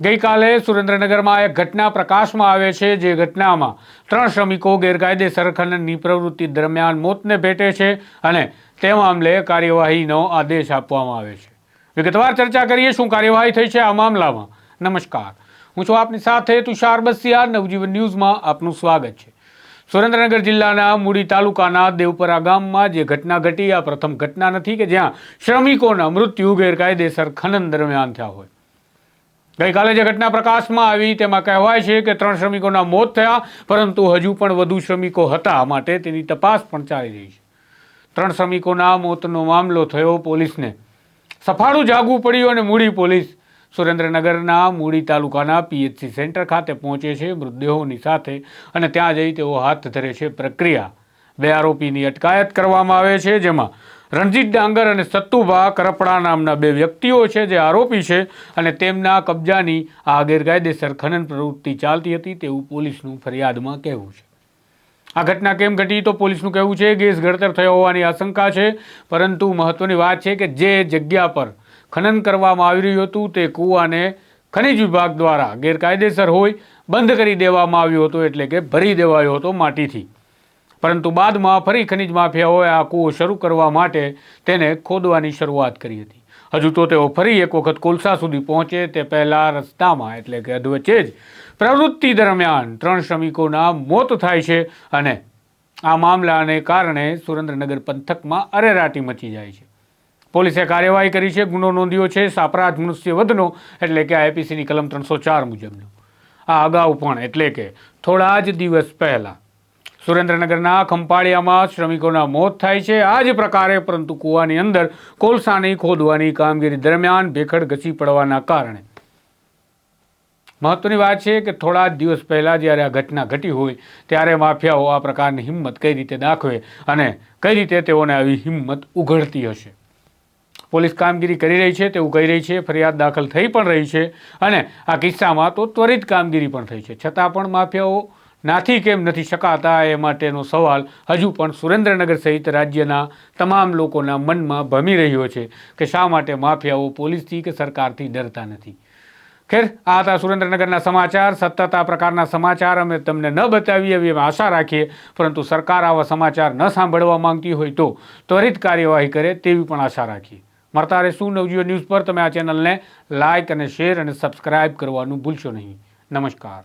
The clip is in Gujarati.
ગઈકાલે સુરેન્દ્રનગરમાં એક ઘટના પ્રકાશમાં આવે છે, જે ઘટનામાં ત્રણ શ્રમિકો ગેરકાયદેસર ખનનની પ્રવૃત્તિ દરમિયાન મોતને ભેટે છે અને તે મામલે કાર્યવાહીનો આદેશ આપવામાં આવે છે. વિગતવાર ચર્ચા કરીએ શું કાર્યવાહી થઈ છે આ મામલામાં. નમસ્કાર. હું છું આપની સાથે તુષાર બસિયા નવજીવન ન્યૂઝમાં આપનું સ્વાગત છે. સુરેન્દ્રનગર જિલ્લાના મૂડી તાલુકાના દેવપરા ગામમાં જે ઘટના ઘટી, આ પ્રથમ ઘટના નથી કે જ્યાં શ્રમિકોના મૃત્યુ ગેરકાયદેસર ખનન દરમિયાન થયા હોય. ગઈકાલે જે ઘટના પ્રકાશમાં આવી તેમાં કહેવાય છે કે ત્રણ શ્રમિકોના મોત થયા, પરંતુ હજુ પણ વધુ શ્રમિકો હતા માટે તેની તપાસ પણ ચાલી રહી છે. ત્રણ શ્રમિકોના મોતનો મામલો થયો પોલીસને. સફાળું જાગવું પડ્યું અને મૂડી પોલીસ સુરેન્દ્રનગરના મૂડી તાલુકાના પીએચસી સેન્ટર ખાતે પહોંચે છે મૃતદેહોની સાથે અને ત્યાં જઈ તેઓ હાથ ધરે છે પ્રક્રિયા. બે આરોપીની અટકાયત કરવામાં આવે છે, જેમાં રણજીત ડાંગર અને સત્તુભા કરપડા નામના બે વ્યક્તિઓ છે જે આરોપી છે અને તેમના કબજાની આ ગેરકાયદેસર ખનન પ્રવૃત્તિ ચાલતી હતી તેવું પોલીસનું ફરિયાદમાં કહેવું છે. આ ઘટના કેમ ઘટી તો પોલીસનું કહેવું છે, ગેસ ગળતર થયો હોવાની આશંકા છે, પરંતુ મહત્વની વાત છે કે જે જગ્યા પર ખનન કરવામાં આવી રહ્યું હતું તે કૂવાને ખનિજ વિભાગ દ્વારા ગેરકાયદેસર હોય, બંધ કરી દેવામાં આવ્યો હતો એટલે કે ભરી દેવાયો હતો માટીથી. પરંતુ બાદમાં ફરી ખનિજ માફિયાઓએ આ કૂવો શરૂ કરવા માટે તેને ખોદવાની શરૂઆત કરી હતી. હજુ તો તેઓ ફરી એક વખત કોલસા સુધી પહોંચે તે પહેલાં રસ્તામાં, એટલે કે અધવચ્ચે જ. પ્રવૃત્તિ દરમિયાન ત્રણ શ્રમિકોના મોત થાય છે અને આ મામલાને કારણે સુરેન્દ્રનગર પંથકમાં અરેરાટી મચી જાય છે. પોલીસે કાર્યવાહી કરી છે, ગુનો નોંધ્યો છે, સાપરાધ મનુષ્યવધનો, એટલે કે આઈપીસીની કલમ ત્રણસો ચાર મુજબનો. આ અગાઉ પણ, એટલે કે થોડા જ દિવસ પહેલાં સુરેન્દ્રનગરના ખંપાળિયામાં શ્રમિકોના મોત થાય છે આ જ પ્રકારે, પરંતુ કૂવાની અંદર કોલસાની ખોદવાની કામગીરી દરમિયાન ભેખડ ઘસી પડવાના કારણે. મહત્વની વાત છે કે થોડા જ દિવસ પહેલાં જ્યારે આ ઘટના ઘટી હોય, ત્યારે માફિયાઓ આ પ્રકારની હિંમત કઈ રીતે દાખવે અને કઈ રીતે તેઓને આવી હિંમત ઉઘડતી હશે. પોલીસ કામગીરી કરી રહી છે, તેવું કહી રહી છે, ફરિયાદ દાખલ થઈ પણ રહી છે અને આ કિસ્સામાં તો ત્વરિત કામગીરી પણ થઈ છે. છતાં પણ માફિયાઓ નાથી કેમ નથી શકાતા એ માટેનો સવાલ હજુ પણ સુરેન્દ્રનગર સહિત રાજ્યના તમામ લોકોના મનમાં ભમી રહ્યો છે કે શા માટે માફિયાઓ પોલીસથી કે સરકારથી ડરતા નથી. ખેર, આ હતા સુરેન્દ્રનગરના સમાચાર. સતત આ પ્રકારના સમાચાર અમે તમને ન બતાવીએ એવી આશા રાખીએ, પરંતુ સરકાર આવા સમાચાર ન સાંભળવા માંગતી હોય તો ત્વરિત કાર્યવાહી કરે તેવી પણ આશા રાખીએ. મળતા રહેશું નવજીઓ ન્યૂઝ પર. તમે આ ચેનલને લાઇક અને શેર અને સબસ્ક્રાઇબ કરવાનું ભૂલશો નહીં. નમસ્કાર.